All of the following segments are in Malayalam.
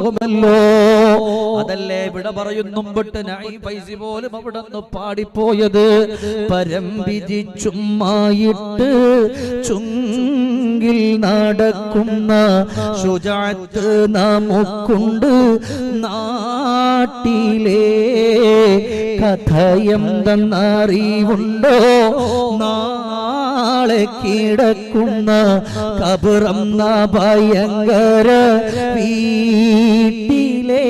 കൊണ്ടുപോകുമല്ലോ അതല്ലേ ഇവിടെ പറയുന്നു പൈസ പോലും അവിടെ നിന്ന് പാടിപ്പോയത് പരംപിജി ചുമ്മായിട്ട് ചുങ്കിൽ നടക്കുന്ന ശുചാത്ത് നമുക്കുണ്ട്. നാട്ടിലെ കഥയെന്തെന്നറിവുണ്ടോ നാളെ കിടക്കുന്ന കബറം ഭയങ്കര വീട്ടിലെ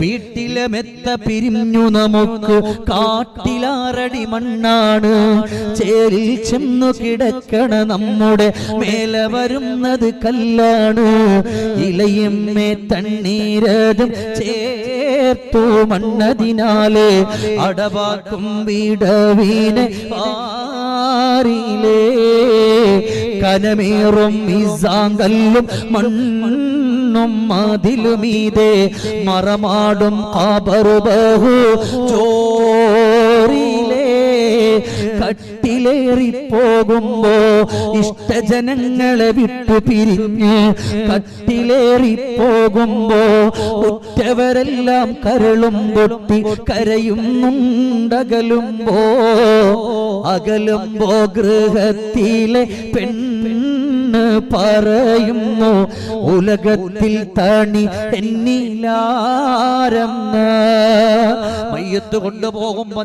വീട്ടിലെ മെത്ത പിരിഞ്ഞു നമുക്ക് കാട്ടിലാറടി മണ്ണാണ്. ചേരിൽ ചെന്നു കിടക്കണ നമ്മുടെ മേലെ വരുന്നത് കല്ലാണ്. ഇലയമ്മേ തണ്ണീരതും ചേർത്തു മണ്ണതിനാലെ അടവാക്കും വീടവീനെ ആറിലേ കനമേറും മിസാങ്കല്ലും മണ്ണും മതിലുമീതെ മറമാടും കാബറുബഹു ചോറിലെ കട്ടിലേറി പോകുമ്പോ ഇഷ്ടജനങ്ങളെ വിട്ടു പിരിഞ്ഞ് കട്ടിലേറി പോകുമ്പോ ഉറ്റവരെല്ലാം കരളും പൊട്ടി കരയുന്നുണ്ടകലുമ്പോ അകലുമ്പോ ഗൃഹത്തിലെ പെണ്ണ് പറയുന്നു. ഉലകത്തിൽ തണി എന്നിലാരം മയ്യത്ത് കൊണ്ടുപോകുമ്പോ